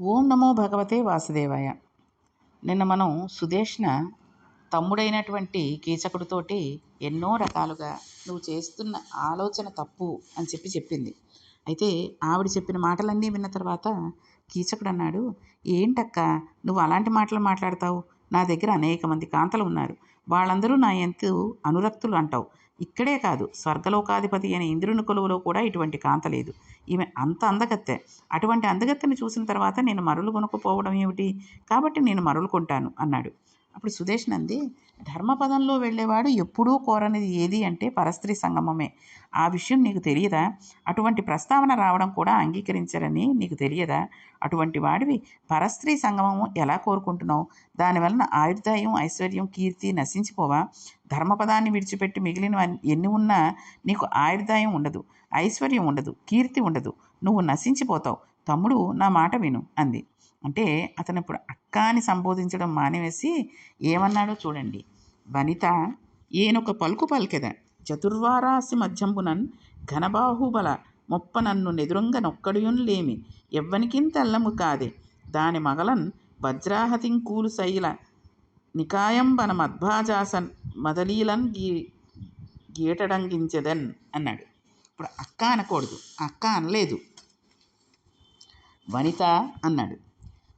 ఓం నమో భగవతే వాసుదేవాయ. నిన్న మనం సుదేష్ణ తమ్ముడైనటువంటి కీచకుడితోటి ఎన్నో రకాలుగా నువ్వు చేస్తున్న ఆలోచన తప్పు అని చెప్పి చెప్పింది. అయితే ఆవిడ చెప్పిన మాటలన్నీ విన్న తర్వాత కీచకుడు అన్నాడు ఏంటక్క నువ్వు అలాంటి మాటలు మాట్లాడతావు? నా దగ్గర అనేక మంది కాంతలు ఉన్నారు. వాళ్ళందరూ నా ఎంతు అనురక్తులు అంటావు. ఇక్కడే కాదు స్వర్గలోకాధిపతి అయిన ఇంద్రుని కొలువులో కూడా ఇటువంటి కాంత లేదు. ఈమె అంత అందగత్తె. అటువంటి అందగత్తెని చూసిన తర్వాత నేను మరులు కొనుక్కుపోవడం ఏమిటి? కాబట్టి నేను మరులు కొంటాను అన్నాడు. అప్పుడు సుదేష్ నంది ధర్మపదంలో వెళ్ళేవాడు ఎప్పుడూ కోరనిది ఏది అంటే పరస్త్రీ సంగమమే. ఆ విషయం నీకు తెలియదా? అటువంటి ప్రస్తావన రావడం కూడా అంగీకరించరని నీకు తెలియదా? అటువంటి వాడివి పరస్త్రీ సంగమము ఎలా కోరుకుంటున్నావు? దానివలన ఆయుర్దాయం ఐశ్వర్యం కీర్తి నశించిపోవా? ధర్మపదాన్ని విడిచిపెట్టి మిగిలిన ఎన్ని ఉన్నా నీకు ఆయుర్దాయం ఉండదు ఐశ్వర్యం ఉండదు కీర్తి ఉండదు. నువ్వు నశించిపోతావు. తమ్ముడు నా మాట విను అంది. అంటే అతను ఇప్పుడు అక్క అని సంబోధించడం మానేసి ఏమన్నాడో చూడండి. వనిత ఏనొక పలుకు పలికెద. చతుర్వారాసి మధ్యంబునన్ ఘనబాహుబల మొప్ప నన్ను నెదురుంగ నొక్కడియున్ లేమి. ఎవ్వనికింత తెల్లము కాదే. దాని మగలన్ వజ్రాహతిం కూలు శైల నికాయంబన మద్భాజాసన్ మదలీలన్ గీ గీటడంగించదన్ అన్నాడు. ఇప్పుడు అక్క అనకూడదు. అక్క అనలేదు. వనిత అన్నాడు.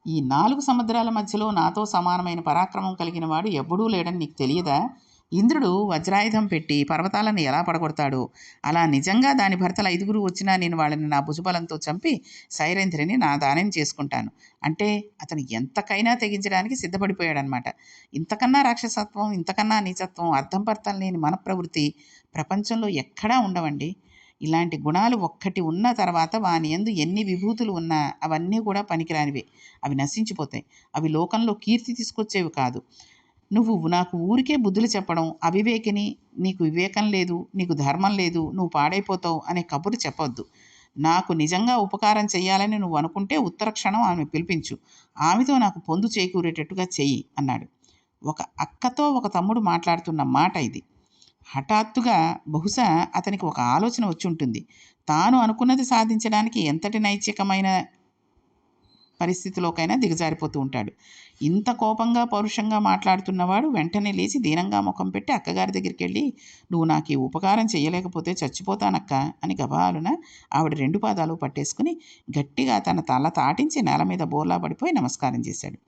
ఈ నాలుగు సముద్రాల మధ్యలో నాతో సమానమైన పరాక్రమం కలిగిన వాడు ఎవ్వడూ లేడని నీకు తెలియదా? ఇంద్రుడు వజ్రాయుధం పెట్టి పర్వతాలను ఎలా పడగొడతాడో? అలా నిజంగా దాని భర్తలు ఐదుగురు వచ్చినా నేను వాళ్ళని నా భుజబలంతో చంపి సైరేంద్రిని నా దానం చేసుకుంటాను. అంటే అతను ఎంతకైనా తెగించడానికి సిద్ధపడిపోయాడనమాట. ఇంతకన్నా రాక్షసత్వం ఇంతకన్నా నీచత్వం అర్థం పర్థం లేని మన ప్రవృత్తి ప్రపంచంలో ఎక్కడా ఉండవండి. ఇలాంటి గుణాలు ఒక్కటి ఉన్న తర్వాత వాని ఎందు ఎన్ని విభూతులు ఉన్నా అవన్నీ కూడా పనికిరానివే. అవి నశించిపోతాయి. అవి లోకంలో కీర్తి తీసుకొచ్చేవి కాదు. నువ్వు నాకు ఊరికే బుద్ధులు చెప్పడం అవివేకిని నీకు వివేకం లేదు నీకు ధర్మం లేదు నువ్వు పాడైపోతావు అనే కబురు చెప్పొద్దు. నాకు నిజంగా ఉపకారం చేయాలని నువ్వు అనుకుంటే ఉత్తర క్షణం ఆమె పిలిపించు. ఆమెతో నాకు పొందు చేకూరేటట్టుగా చెయ్యి అన్నాడు. ఒక అక్కతో ఒక తమ్ముడు మాట్లాడుతున్న మాట ఇది. హఠాత్తుగా బహుశా అతనికి ఒక ఆలోచన వచ్చి ఉంటుంది. తాను అనుకున్నది సాధించడానికి ఎంతటి నైతికమైన పరిస్థితిలోకైనా దిగజారిపోతూ ఉంటాడు. ఇంత కోపంగా పౌరుషంగా మాట్లాడుతున్నవాడు వెంటనే లేచి దీనంగా ముఖం పెట్టి అక్కగారి దగ్గరికి వెళ్ళి నువ్వు నాకు ఈ ఉపకారం చేయలేకపోతే చచ్చిపోతానక్క అని గబాలున ఆవిడ రెండు పాదాలు పట్టేసుకుని గట్టిగా తన తల తాటించి నేల మీద బోర్లా పడిపోయి నమస్కారం చేశాడు.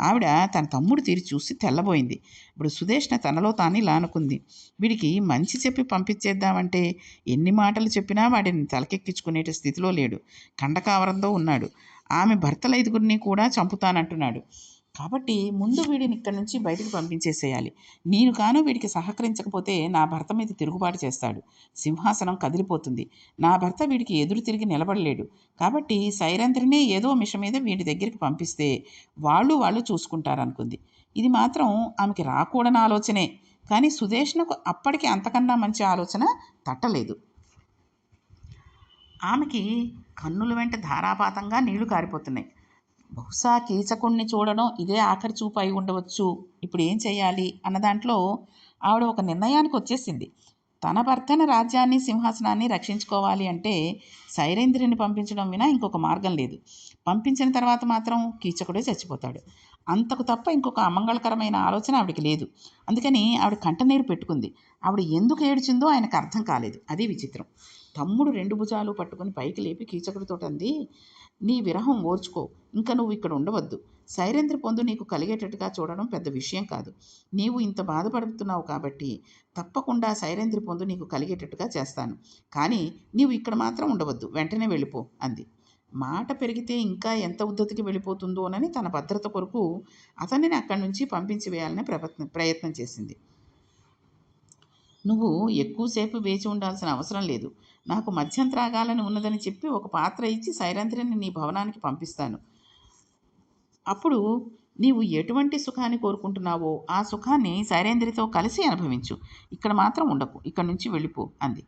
ఆవిడ తన తమ్ముడు తీరి చూసి తెల్లబోయింది. ఇప్పుడు సుదేష్ణ తనలో తాను ఇలా అనుకుంది వీడికి మంచి చెప్పి పంపించేద్దామంటే ఎన్ని మాటలు చెప్పినా వాడిని తలకెక్కించుకునే స్థితిలో లేడు. కండకావరంతో ఉన్నాడు. ఆమె భర్తల ఐదుగురిని కూడా చంపుతానంటున్నాడు. కాబట్టి ముందు వీడిని ఇక్కడి నుంచి బయటకు పంపించేసేయాలి. నేను కాను వీడికి సహకరించకపోతే నా భర్త మీద తిరుగుబాటు చేస్తాడు. సింహాసనం కదిలిపోతుంది. నా భర్త వీడికి ఎదురు తిరిగి నిలబడలేడు. కాబట్టి సైరంధ్రినే ఏదో మిష మీద వీడి దగ్గరికి పంపిస్తే వాళ్ళు వాళ్ళు చూసుకుంటారనుకుంది. ఇది మాత్రం ఆమెకి రాకూడని ఆలోచనే. కానీ సుదేష్నకు అప్పటికి అంతకన్నా మంచి ఆలోచన తట్టలేదు. ఆమెకి కన్నుల వెంట ధారాపాతంగా నీళ్ళు కారిపోతున్నాయి. బహుశా కీచకుణ్ణి చూడడం ఇదే ఆఖరి చూపు అయి ఉండవచ్చు. ఇప్పుడు ఏం చేయాలి అన్న దాంట్లో ఆవిడ ఒక నిర్ణయానికి వచ్చేసింది. తన భర్తన రాజ్యాన్ని సింహాసనాన్ని రక్షించుకోవాలి అంటే సైరేంద్రిని పంపించడం వినా ఇంకొక మార్గం లేదు. పంపించిన తర్వాత మాత్రం కీచకుడే చచ్చిపోతాడు. అంతకు తప్ప ఇంకొక అమంగళకరమైన ఆలోచన ఆవిడకి లేదు. అందుకని ఆవిడ కంటనీరు పెట్టుకుంది. ఆవిడ ఎందుకు ఏడ్చిందో ఆయనకు అర్థం కాలేదు. అది విచిత్రం. తమ్ముడు రెండు భుజాలు పట్టుకుని పైకి లేపి కీచకుడితో అంది నీ విరహం ఓర్చుకో ఇంకా నువ్వు ఇక్కడ ఉండవద్దు. సైరేంద్ర పొందు నీకు కలిగేటట్టుగా చూడడం పెద్ద విషయం కాదు. నీవు ఇంత బాధపడుతున్నావు కాబట్టి తప్పకుండా సైరేంద్ర పొందు నీకు కలిగేటట్టుగా చేస్తాను. కానీ నీవు ఇక్కడ మాత్రం ఉండవద్దు. వెంటనే వెళ్ళిపో అంది. మాట పెరిగితే ఇంకా ఎంత ఉద్ధతికి వెళ్ళిపోతుందోనని తన భద్రత కొరకు అతనిని అక్కడి నుంచి పంపించి వేయాలని ప్రయత్నం ప్రయత్నం చేసింది. నువ్వు ఎక్కువసేపు వేచి ఉండాల్సిన అవసరం లేదు. నాకు మద్యం త్రాగాలని ఉన్నదని చెప్పి ఒక పాత్ర ఇచ్చి సైరంధ్రిని నీ భవనానికి పంపిస్తాను. అప్పుడు నీవు ఎటువంటి సుఖాన్ని కోరుకుంటున్నావో ఆ సుఖాన్ని సైరేంద్రితో కలిసి అనుభవించు. ఇక్కడ మాత్రం ఉండకు. ఇక్కడ నుంచి వెళ్ళిపో అంది.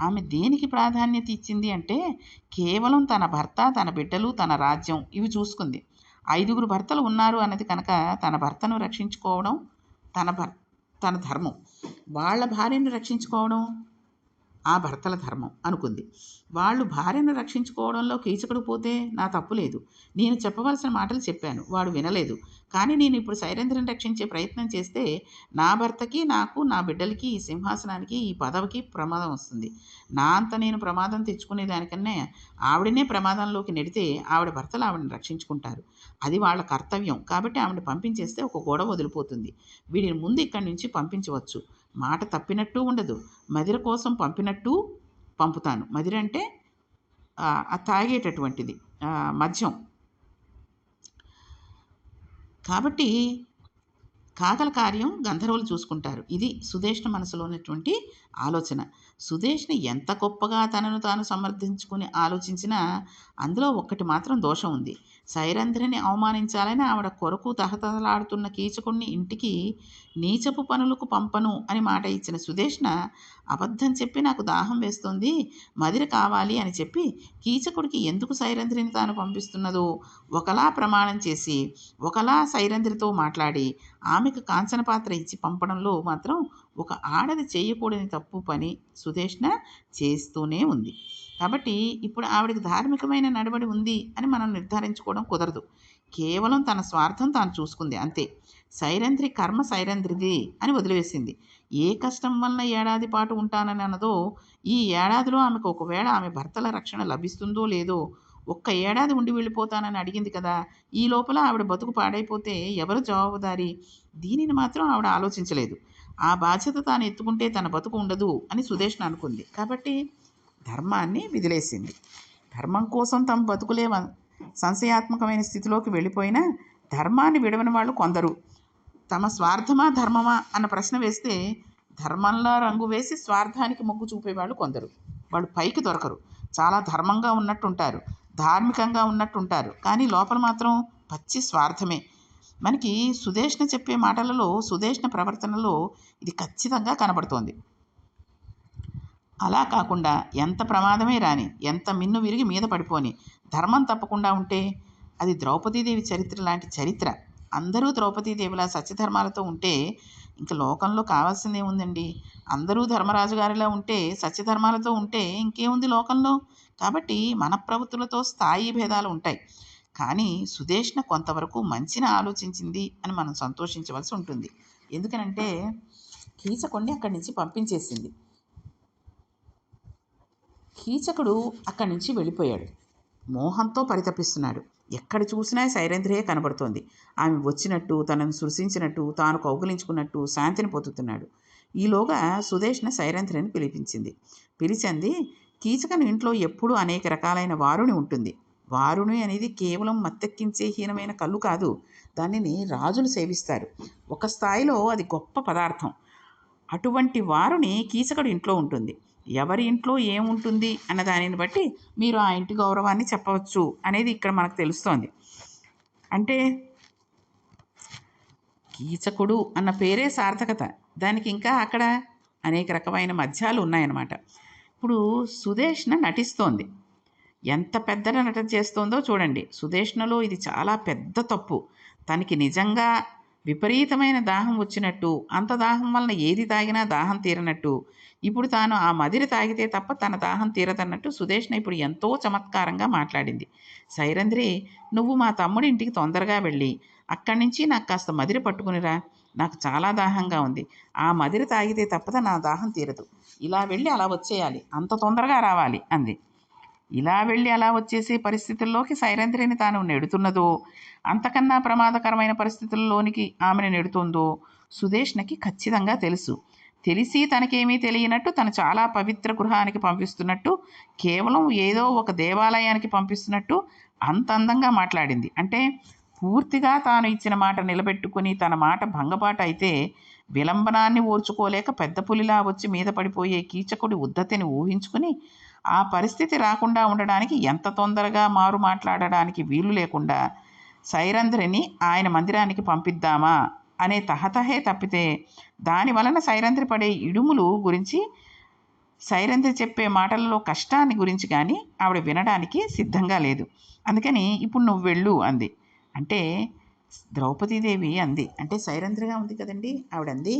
ఆమె దేనికి ప్రాధాన్యత ఇచ్చింది అంటే కేవలం తన భర్త తన బిడ్డలు తన రాజ్యం ఇవి చూసుకుంది. ఐదుగురు భర్తలు ఉన్నారు అన్నది కనుక తన భర్తను రక్షించుకోవడం తన భర్త తన ధర్మం. వాళ్ళ భార్యను రక్షించుకోవడం ఆ భర్తల ధర్మం అనుకుంది. వాళ్ళు భార్యను రక్షించుకోవడంలో కీచకుడు పోతే నా తప్పు లేదు. నేను చెప్పవలసిన మాటలు చెప్పాను. వాడు వినలేదు. కానీ నేను ఇప్పుడు సైరేంద్రని రక్షించే ప్రయత్నం చేస్తే నా భర్తకి నాకు నా బిడ్డలకి ఈ సింహాసనానికి ఈ పదవికి ప్రమాదం వస్తుంది. నా అంత నేను ప్రమాదం తెచ్చుకునే దానికన్నా ఆవిడనే ప్రమాదంలోకి నెడితే ఆవిడ భర్తలు ఆవిడని రక్షించుకుంటారు. అది వాళ్ళ కర్తవ్యం. కాబట్టి ఆమెను పంపించేస్తే ఒక గొడవ వదిలిపోతుంది. వీడిని ముందు ఇక్కడి నుంచి పంపించవచ్చు. మాట తప్పినట్టు ఉండదు. మదిర కోసం పంపినట్టు పంపుతాను. మదిర అంటే తాగేటటువంటిది మద్యం. కాబట్టి కాకల కార్యం గంధర్వులు చూసుకుంటారు. ఇది సుదేష్ణ మనసులో ఉన్నటువంటి ఆలోచన. సుదేష్ణ ఎంత గొప్పగా తనను తాను సమర్థించుకుని ఆలోచించినా అందులో ఒక్కటి మాత్రం దోషం ఉంది. సైరంధ్రిని అవమానించాలని ఆవిడ కొరకు తహతహలాడుతున్న కీచకుణ్ణి ఇంటికి నీచపు పనులకు పంపను అని మాట ఇచ్చిన సుదేష్ణ అబద్ధం చెప్పి నాకు దాహం వేస్తోంది మదిర కావాలి అని చెప్పి కీచకుడికి ఎందుకు సైరంధ్రిని తాను పంపిస్తున్నదో ఒకలా ప్రమాణం చేసి ఒకలా సైరంధ్రితో మాట్లాడి ఆమెకు కాంచన పాత్ర ఇచ్చి పంపడంలో మాత్రం ఒక ఆడది చేయకూడని తప్పు పని సుదేష్ణ చేస్తూనే ఉంది. కాబట్టి ఇప్పుడు ఆవిడకి ధార్మికమైన నడవడి ఉంది అని మనం నిర్ధారించుకోవడం కుదరదు. కేవలం తన స్వార్థం తాను చూసుకుంది అంతే. సైరంధ్రి కర్మ సైరంధ్రిది అని వదిలివేసింది. ఏ కష్టం వలన ఏడాది పాటు ఉంటానని అన్నదో ఈ ఏడాదిలో ఆమెకు ఒకవేళ ఆమె భర్తల రక్షణ లభిస్తుందో లేదో ఒక్క ఏడాది ఉండి వెళ్ళిపోతానని అడిగింది కదా ఈ లోపల ఆవిడ బతుకు పాడైపోతే ఎవరు జవాబుదారి? దీనిని మాత్రం ఆవిడ ఆలోచించలేదు. ఆ బాధ్యత తాను ఎత్తుకుంటే తన బతుకు ఉండదు అని సుదేష్ణ అనుకుంది. కాబట్టి ధర్మాన్ని విదిలేసింది. ధర్మం కోసం తమ బతుకులే సంశయాత్మకమైన స్థితిలోకి వెళ్ళిపోయినా ధర్మాన్ని విడవని వాళ్ళు కొందరు. తమ స్వార్థమా ధర్మమా అన్న ప్రశ్న వేస్తే ధర్మంలో రంగు వేసి స్వార్థానికి మొగ్గు చూపేవాళ్ళు కొందరు. వాళ్ళు పైకి దొరకరు. చాలా ధర్మంగా ఉన్నట్టుంటారు. ధార్మికంగా ఉన్నట్టుంటారు. కానీ లోపల మాత్రం పచ్చి స్వార్థమే. మనకి సుదేష్ణ చెప్పే మాటలలో సుదేష్ణ ప్రవర్తనలో ఇది ఖచ్చితంగా కనబడుతోంది. అలా కాకుండా ఎంత ప్రమాదమే రాని ఎంత మిన్ను విరిగి మీద పడిపోని ధర్మం తప్పకుండా ఉంటే అది ద్రౌపదీదేవి చరిత్ర లాంటి చరిత్ర. అందరూ ద్రౌపదీదేవిలా సత్యధర్మాలతో ఉంటే ఇంక లోకంలో కావాల్సిందే ఉందండి. అందరూ ధర్మరాజు గారిలా ఉంటే సత్యధర్మాలతో ఉంటే ఇంకేముంది లోకంలో? కాబట్టి మన ప్రవృత్తులతో స్థాయి భేదాలు ఉంటాయి. కానీ సుదేష్ణ కొంతవరకు మంచిని ఆలోచించింది అని మనం సంతోషించవలసి ఉంటుంది. ఎందుకనంటే కీచకొండి అక్కడి నుంచి పంపించేసింది. కీచకుడు అక్కడి నుంచి వెళ్ళిపోయాడు. మోహంతో పరితపిస్తున్నాడు. ఎక్కడ చూసినా సైరేంద్రియే కనబడుతోంది. ఆమె వచ్చినట్టు తనను సృశించినట్టు తాను కౌగులించుకున్నట్టు శాంతిని పొందుతున్నాడు. ఈలోగా సుదేష్ణ సైరేంద్రిని పిలిపించింది. పిలిచింది కీచకని ఇంట్లో ఎప్పుడూ అనేక రకాలైన వారుని ఉంటుంది. వారుని అనేది కేవలం మత్తెక్కించే హీనమైన కళ్ళు కాదు. దానిని రాజులు సేవిస్తారు. ఒక స్థాయిలో అది గొప్ప పదార్థం. అటువంటి వారుని కీచకుడు ఇంట్లో ఉంటుంది. ఎవరి ఇంట్లో ఏముంటుంది అన్న దానిని బట్టి మీరు ఆ ఇంటి గౌరవాన్ని చెప్పవచ్చు అనేది ఇక్కడ మనకు తెలుస్తోంది. అంటే కీచకుడు అన్న పేరే సార్థకత. దానికి ఇంకా అక్కడ అనేక రకమైన మధ్యాలు ఉన్నాయన్నమాట. ఇప్పుడు సుదేష్ణ నటిస్తోంది. ఎంత పెద్ద నటన చేస్తోందో చూడండి. సుదేష్ణలో ఇది చాలా పెద్ద తప్పు. తనకి నిజంగా విపరీతమైన దాహం వచ్చినట్టు అంత దాహం వలన ఏది తాగినా దాహం తీరనట్టు ఇప్పుడు తాను ఆ మదిరి తాగితే తప్ప తన దాహం తీరదన్నట్టు సుదేష్ణ ఇప్పుడు ఎంతో చమత్కారంగా మాట్లాడింది. సైరంధ్రి నువ్వు మా తమ్ముడి ఇంటికి తొందరగా వెళ్ళి అక్కడి నుంచి నాకు కాస్త మదిరి పట్టుకునిరా నాకు చాలా దాహంగా ఉంది. ఆ మదిరి తాగితే తప్పద నా దాహం తీరదు. ఇలా వెళ్ళి అలా వచ్చేయాలి. అంత తొందరగా రావాలి అంది. ఇలా వెళ్ళి అలా వచ్చేసే పరిస్థితుల్లోకి సైరంధ్రిని తాను నెడుతున్నదో అంతకన్నా ప్రమాదకరమైన పరిస్థితుల్లోనికి ఆమెను నెడుతుందో సుదేష్ణకి ఖచ్చితంగా తెలుసు. తెలిసి తనకేమీ తెలియనట్టు తను చాలా పవిత్ర గృహానికి పంపిస్తున్నట్టు కేవలం ఏదో ఒక దేవాలయానికి పంపిస్తున్నట్టు అంత అందంగా మాట్లాడింది. అంటే పూర్తిగా తాను ఇచ్చిన మాట నిలబెట్టుకుని తన మాట భంగపాట అయితే విలంబనాన్ని ఓర్చుకోలేక పెద్ద పులిలా వచ్చి మీద పడిపోయే కీచకుడి ఉద్ధతిని ఊహించుకుని ఆ పరిస్థితి రాకుండా ఉండడానికి ఎంత తొందరగా మారు మాట్లాడడానికి వీలు లేకుండా సైరంధ్రిని ఆయన మందిరానికి పంపిద్దామా అనే తహతహే తప్పితే దాని వలన సైరంధ్రి పడే ఇడుములు గురించి సైరంధ్రి చెప్పే మాటలలో కష్టాన్ని గురించి కానీ ఆవిడ వినడానికి సిద్ధంగా లేదు. అందుకని ఇప్పుడు నువ్వు వెళ్ళు అంది. అంటే ద్రౌపదీదేవి అంది. అంటే సైరంధ్రిగా ఉంది కదండి ఆవిడంది.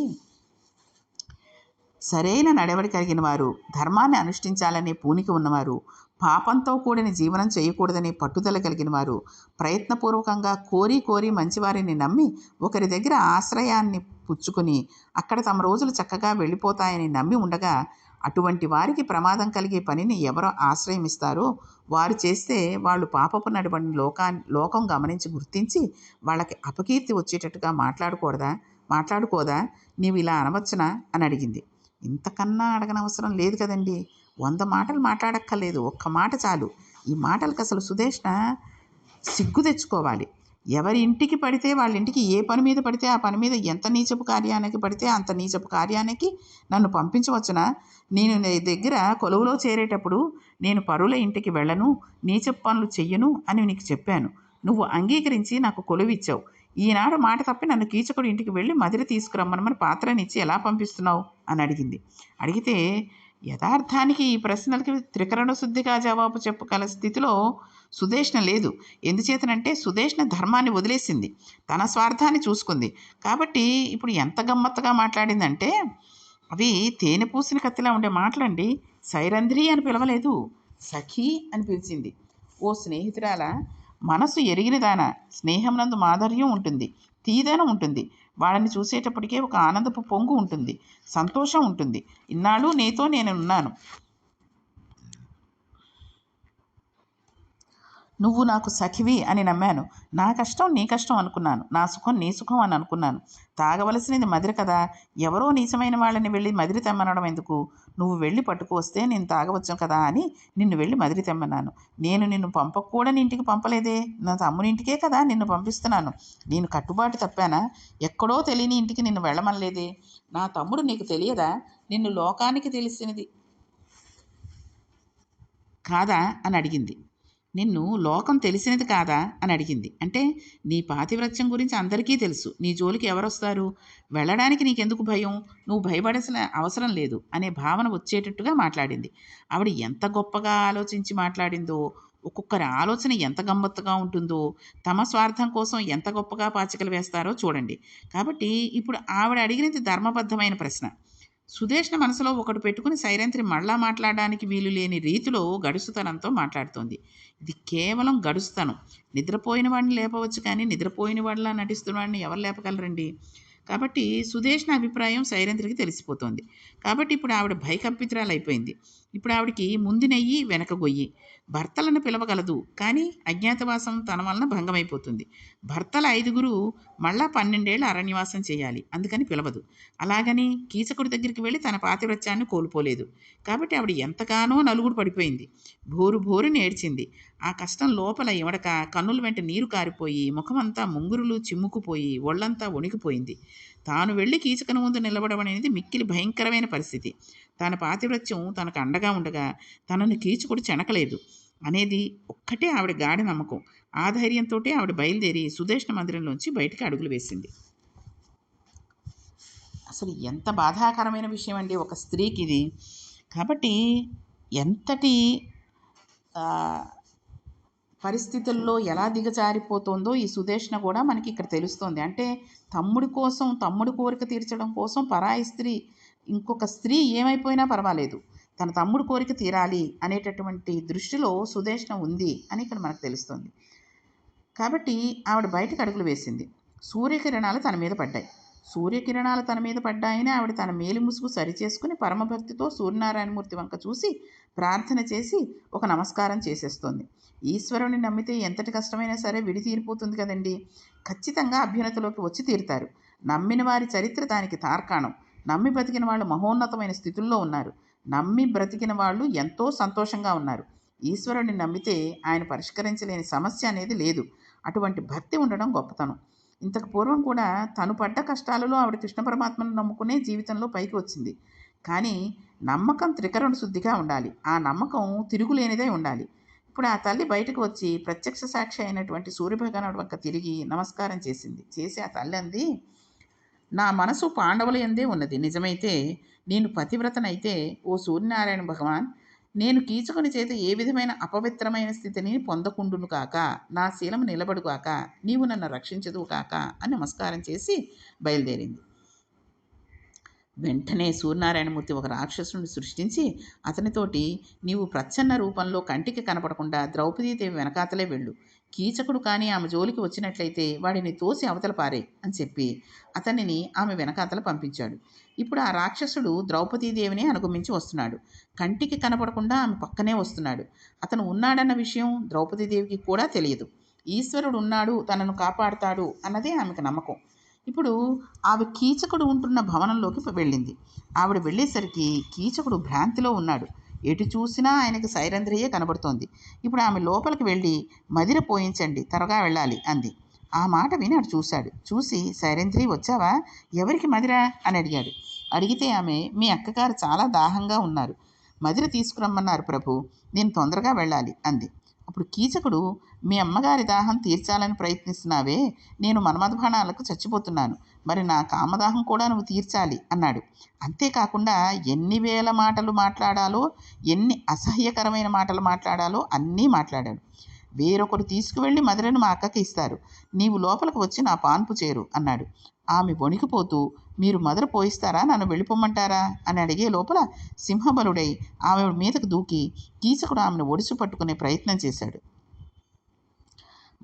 సరైన నడవడి కలిగిన వారు ధర్మాన్ని అనుష్ఠించాలనే పూనికి ఉన్నవారు పాపంతో కూడిన జీవనం చేయకూడదనే పట్టుదల కలిగిన వారు ప్రయత్నపూర్వకంగా కోరి కోరి మంచివారిని నమ్మి ఒకరి దగ్గర ఆశ్రయాన్ని పుచ్చుకుని అక్కడ తమ రోజులు చక్కగా వెళ్ళిపోతాయని నమ్మి ఉండగా అటువంటి వారికి ప్రమాదం కలిగే పనిని ఎవరు ఆశ్రయమిస్తారో వారు చేస్తే వాళ్ళు పాపపు నడవడిని లోకా లోకం గమనించి గుర్తించి వాళ్ళకి అపకీర్తి వచ్చేటట్టుగా మాట్లాడకూడదా మాట్లాడుకోదా నీవు ఇలా అనవచ్చునా? అని అడిగింది. ఇంతకన్నా అడగనవసరం లేదు కదండి. వంద మాటలు మాట్లాడక్కర్లేదు. ఒక్క మాట చాలు. ఈ మాటలకు అసలు సుదేష్ణ సిగ్గు తెచ్చుకోవాలి. ఎవరి ఇంటికి పడితే వాళ్ళ ఇంటికి ఏ పని మీద పడితే ఆ పని మీద ఎంత నీచపు కార్యానికి పడితే అంత నీచపు కార్యానికి నన్ను పంపించవచ్చున? నేను నీ దగ్గర కొలువులో చేరేటప్పుడు నేను పరుల ఇంటికి వెళ్ళను నీచపు పనులు చెయ్యను అని నీకు చెప్పాను. నువ్వు అంగీకరించి నాకు కొలువిచ్చావు. ఈనాడు మాట తప్పి నన్ను కీచకుడు ఇంటికి వెళ్ళి మదిరి తీసుకురమ్మని పాత్రనిచ్చి ఎలా పంపిస్తున్నావు? అని అడిగింది. అడిగితే యథార్థానికి ఈ ప్రశ్నలకి త్రికరణ శుద్ధిగా జవాబు చెప్పగల స్థితిలో సుదేష్ణ లేదు. ఎందుచేతనంటే సుదేష్ణ ధర్మాన్ని వదిలేసింది. తన స్వార్థాన్ని చూసుకుంది. కాబట్టి ఇప్పుడు ఎంత గమ్మత్తుగా మాట్లాడిందంటే అవి తేనె పూసిన కత్తిలా ఉండే మాటలండి. సైరంధ్రి అని పిలవలేదు. సఖీ అని పిలిచింది. ఓ స్నేహితురాల మనసు ఎరిగినదాన స్నేహం నందు మాధుర్యం ఉంటుంది తీదనం ఉంటుంది. వాళ్ళని చూసేటప్పటికే ఒక ఆనందపు పొంగు ఉంటుంది సంతోషం ఉంటుంది. ఇన్నాళ్ళు నీతో నేను నువ్వు నాకు సఖివి అని నమ్మాను. నా కష్టం నీ కష్టం అనుకున్నాను. నా సుఖం నీ సుఖం అని అనుకున్నాను. తాగవలసినది మదిరి కదా. ఎవరో నీచమైన వాళ్ళని వెళ్ళి మదిరి తెమ్మనడం ఎందుకు? నువ్వు వెళ్ళి పట్టుకొస్తే నేను తాగవచ్చు కదా అని నిన్ను వెళ్ళి మదిరి తెమ్మన్నాను. నేను నిన్ను పంపకూడని ఇంటికి పంపలేదే. నా తమ్ముని ఇంటికే కదా నిన్ను పంపిస్తున్నాను. నేను కట్టుబాటు తప్పానా? ఎక్కడో తెలియని ఇంటికి నిన్ను వెళ్ళమనలేదే. నా తమ్ముడు నీకు తెలియదా? నిన్ను లోకానికి తెలిసినది. కాదా? అని అడిగింది. నిన్ను లోకం తెలిసినది కాదా? అని అడిగింది. అంటే నీ పాతివ్రత్యం గురించి అందరికీ తెలుసు. నీ జోలికి ఎవరొస్తారు? వెళ్ళడానికి నీకెందుకు భయం? నువ్వు భయపడాల్సిన అవసరం లేదు అనే భావన వచ్చేటట్టుగా మాట్లాడింది. ఆవిడ ఎంత గొప్పగా ఆలోచించి మాట్లాడిందో ఒక్కొక్కరి ఆలోచన ఎంత గమ్మత్తుగా ఉంటుందో తమ స్వార్థం కోసం ఎంత గొప్పగా పాచికలు వేస్తారో చూడండి. కాబట్టి ఇప్పుడు ఆవిడ అడిగినది ధర్మబద్ధమైన ప్రశ్న. సుదేష్ణ మనసులో ఒకటి పెట్టుకుని సైరంత్రి మళ్ళా మాట్లాడడానికి వీలు లేని రీతిలో గడుసుతనంతో మాట్లాడుతోంది. ఇది కేవలం గడుస్తనం. నిద్రపోయిన వాడిని లేపవచ్చు కానీ నిద్రపోయిన వాడిలా నటిస్తున్న వాడిని ఎవరు లేపగలరండి? కాబట్టి సుదేష్ణ అభిప్రాయం సైరంత్రికి తెలిసిపోతోంది. కాబట్టి ఇప్పుడు ఆవిడ భయకంపితురాలు అయిపోయింది ఇప్పుడు ఆవిడకి ముందు నెయ్యి వెనక గొయ్యి. భర్తలను పిలవగలదు కానీ అజ్ఞాతవాసం తన వలన భంగమైపోతుంది. భర్తల ఐదుగురు మళ్ళా పన్నెండేళ్ళు అరణ్యవాసం చేయాలి అందుకని పిలవదు. అలాగని కీచకుడి దగ్గరికి వెళ్ళి తన పాతివ్రత్యాన్ని కోల్పోలేదు. కాబట్టి ఆవిడ ఎంతగానో నలుగుడు పడిపోయింది. భోరు భోరు నేర్చింది ఆ కష్టం లోపల ఇవడక కన్నుల వెంట నీరు కారిపోయి ముఖమంతా ముంగురులు చిమ్ముకుపోయి ఒళ్ళంతా వణికిపోయింది. తాను వెళ్ళి కీచకన ముందు నిలబడడం అనేది మిక్కిలి భయంకరమైన పరిస్థితి. తన పాతివ్రత్యం తనకు అండగా ఉండగా తనను కీచుకుడు చెనకలేదు. అనేది ఒక్కటే ఆవిడ గాఢ నమ్మకం. ఆ ధైర్యంతో ఆవిడ బయలుదేరి సుదేష్ణ మందిరంలోంచి బయటకు అడుగులు వేసింది. అసలు ఎంత బాధాకరమైన విషయం అండి ఒక స్త్రీకి ఇది కాబట్టి ఎంతటి పరిస్థితుల్లో ఎలా దిగజారిపోతుందో ఈ సుదేష్ణ కూడా మనకి ఇక్కడ తెలుస్తోంది. అంటే తమ్ముడి కోసం తమ్ముడి కోరిక తీర్చడం కోసం పరాయి స్త్రీ ఇంకొక స్త్రీ ఏమైపోయినా పర్వాలేదు. తన తమ్ముడు కోరిక తీరాలి అనేటటువంటి దృష్టిలో సుదేష్ణ ఉంది అని ఇక్కడ మనకు తెలుస్తుంది. కాబట్టి ఆవిడ బయటకు అడుగులు వేసింది. సూర్యకిరణాలు తన మీద పడ్డాయి. సూర్యకిరణాలు తన మీద పడ్డాయని ఆవిడ తన మేలి ముసుగు సరిచేసుకుని పరమభక్తితో సూర్యనారాయణమూర్తి వంక చూసి ప్రార్థన చేసి ఒక నమస్కారం చేసేస్తోంది. ఈశ్వరుని నమ్మితే ఎంతటి కష్టమైనా సరే విడి తీరిపోతుంది కదండి. ఖచ్చితంగా అభ్యున్నతిలోకి వచ్చి తీరుతారు. నమ్మిన వారి చరిత్ర దానికి తార్కాణం. నమ్మి బ్రతికిన వాళ్ళు మహోన్నతమైన స్థితుల్లో ఉన్నారు. నమ్మి బ్రతికిన వాళ్ళు ఎంతో సంతోషంగా ఉన్నారు. ఈశ్వరుని నమ్మితే ఆయన పరిష్కరించలేని సమస్య అనేది లేదు. అటువంటి భక్తి ఉండడం గొప్పతనం. ఇంతకు పూర్వం కూడా తను పడ్డ కష్టాలలో ఆవిడ కృష్ణ పరమాత్మను నమ్ముకునే జీవితంలో పైకి వచ్చింది. కానీ నమ్మకం త్రికరణ శుద్ధిగా ఉండాలి. ఆ నమ్మకం తిరుగులేనిదై ఉండాలి. ఇప్పుడు ఆ తల్లి బయటకు వచ్చి ప్రత్యక్ష సాక్షి అయినటువంటి సూర్యభగవానుడు వంక తిరిగి నమస్కారం చేసింది. చేసి ఆ తల్లి అంది నా మనసు పాండవుల ఎందే ఉన్నది. నిజమైతే నేను పతివ్రతనైతే ఓ సూర్యనారాయణ భగవాన్ నేను కీచుకుని చేత ఏ విధమైన అపవిత్రమైన స్థితిని పొందకుండును కాక నా శీలము నిలబడు కాక నీవు నన్ను రక్షించదు కాక అని నమస్కారం చేసి బయలుదేరింది. వెంటనే సూర్యనారాయణమూర్తి ఒక రాక్షసుని సృష్టించి అతనితోటి నీవు ప్రచ్ఛన్న రూపంలో కంటికి కనపడకుండా ద్రౌపదీదేవి వెనకాతలే వెళ్ళు. కీచకుడు కానీ ఆమె జోలికి వచ్చినట్లయితే వాడిని తోసి అవతల పారే అని చెప్పి అతనిని ఆమె వెనకాతల పంపించాడు. ఇప్పుడు ఆ రాక్షసుడు ద్రౌపదీదేవిని అనుగమించి వస్తున్నాడు. కంటికి కనపడకుండా ఆమె పక్కనే వస్తున్నాడు. అతను ఉన్నాడన్న విషయం ద్రౌపదీదేవికి కూడా తెలియదు. ఈశ్వరుడు ఉన్నాడు తనను కాపాడుతాడు అన్నదే ఆమెకు నమ్మకం. ఇప్పుడు ఆమె కీచకుడు ఉంటున్న భవనంలోకి వెళ్ళింది. ఆవిడ వెళ్ళేసరికి కీచకుడు భ్రాంతిలో ఉన్నాడు. ఎటు చూసినా ఆయనకి సైరంధ్రియే కనబడుతోంది. ఇప్పుడు ఆమె లోపలికి వెళ్ళి మదిర పోయించండి త్వరగా వెళ్ళాలి అంది. ఆ మాట విని అటు చూశాడు. చూసి సైరంధ్రి వచ్చావా? ఎవరికి మదిర? అని అడిగాడు. అడిగితే ఆమె మీ అక్కగారు చాలా దాహంగా ఉన్నారు. మదిర తీసుకురమ్మన్నారు ప్రభు. నేను తొందరగా వెళ్ళాలి అంది. అప్పుడు కీచకుడు మీ అమ్మగారి దాహం తీర్చాలని ప్రయత్నిస్తున్నావే నేను మన్మధబాణాలకు చచ్చిపోతున్నాను. మరి నా కామదాహం కూడా నువ్వు తీర్చాలి అన్నాడు. అంతేకాకుండా ఎన్ని వేల మాటలు మాట్లాడాలో ఎన్ని అసహ్యకరమైన మాటలు మాట్లాడాలో అన్నీ మాట్లాడాడు. వేరొకరు తీసుకువెళ్ళి మధురను మా అక్కకి ఇస్తారు. నీవు లోపలికి వచ్చి నా పాన్పు చేరు అన్నాడు. ఆమె వణికిపోతూ మీరు మదర పోయిస్తారా నన్ను వెళ్ళిపోమంటారా అని అడిగే లోపల సింహబలుడై ఆమె మీదకు దూకి కీచకుడు ఆమెను ఒడిసి పట్టుకునే ప్రయత్నం చేశాడు.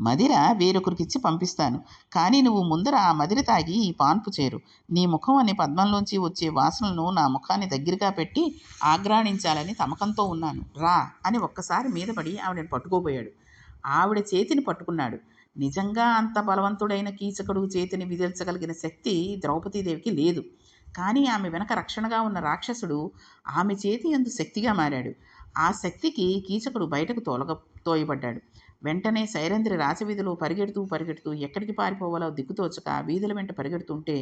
మదిర వేరొకరికిచ్చి పంపిస్తాను. కానీ నువ్వు ముందర ఆ మదిర తాగి ఈ పాన్పు చేరు. నీ ముఖం అనే పద్మంలోంచి వచ్చే వాసనలను నా ముఖాన్ని దగ్గరగా పెట్టి ఆగ్రాణించాలని తమకంతో ఉన్నాను. రా అని ఒక్కసారి మీద పడి ఆవిడని పట్టుకోబోయాడు. ఆవిడ చేతిని పట్టుకున్నాడు. నిజంగా అంత బలవంతుడైన కీచకుడు చేతిని విదిల్చగలిగిన శక్తి ద్రౌపదీదేవికి లేదు. కానీ ఆమె వెనక రక్షణగా ఉన్న రాక్షసుడు ఆమె చేతి ఎందు శక్తిగా మారాడు. ఆ శక్తికి కీచకుడు బయటకు తోలగ తోయబడ్డాడు. వెంటనే శైరంధ్రి రాసవీధిలో పరిగెడుతూ పరిగెడుతూ ఎక్కడికి పారిపోవాలో దిక్కుతోచక వీధుల వెంట పరిగెడుతుంటే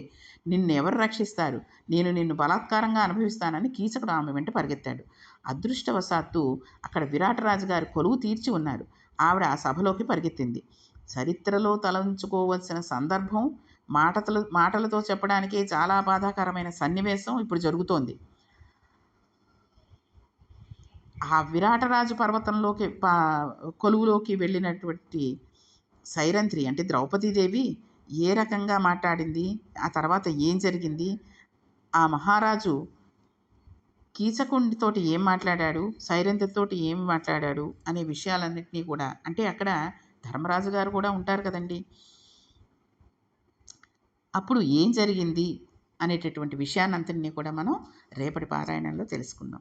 నిన్నెవరు రక్షిస్తారు? నేను నిన్ను బలాత్కారంగా అనుభవిస్తానని కీచకుడు ఆమె వెంట పరిగెత్తాడు. అదృష్టవశాత్తు అక్కడ విరాటరాజు గారు కొలువు తీర్చి ఉన్నారు. ఆవిడ ఆ సభలోకి పరిగెత్తింది. చరిత్రలో తలంచుకోవలసిన సందర్భం మాటలు మాటలతో చెప్పడానికే చాలా బాధాకరమైన సన్నివేశం ఇప్పుడు జరుగుతోంది. ఆ విరాటరాజు పర్వతంలోకి పా కొలువులోకి వెళ్ళినటువంటి సైరంధ్రి అంటే ద్రౌపదీదేవి ఏ రకంగా మాట్లాడింది ఆ తర్వాత ఏం జరిగింది ఆ మహారాజు కీచకుండితోటి ఏం మాట్లాడాడు సైరంధ్రితోటి ఏం మాట్లాడాడు అనే విషయాలన్నింటినీ కూడా అంటే అక్కడ ధర్మరాజు గారు కూడా ఉంటారు కదండి. అప్పుడు ఏం జరిగింది అనేటటువంటి విషయాన్నంతటినీ కూడా మనం రేపటి పారాయణంలో తెలుసుకుందాం.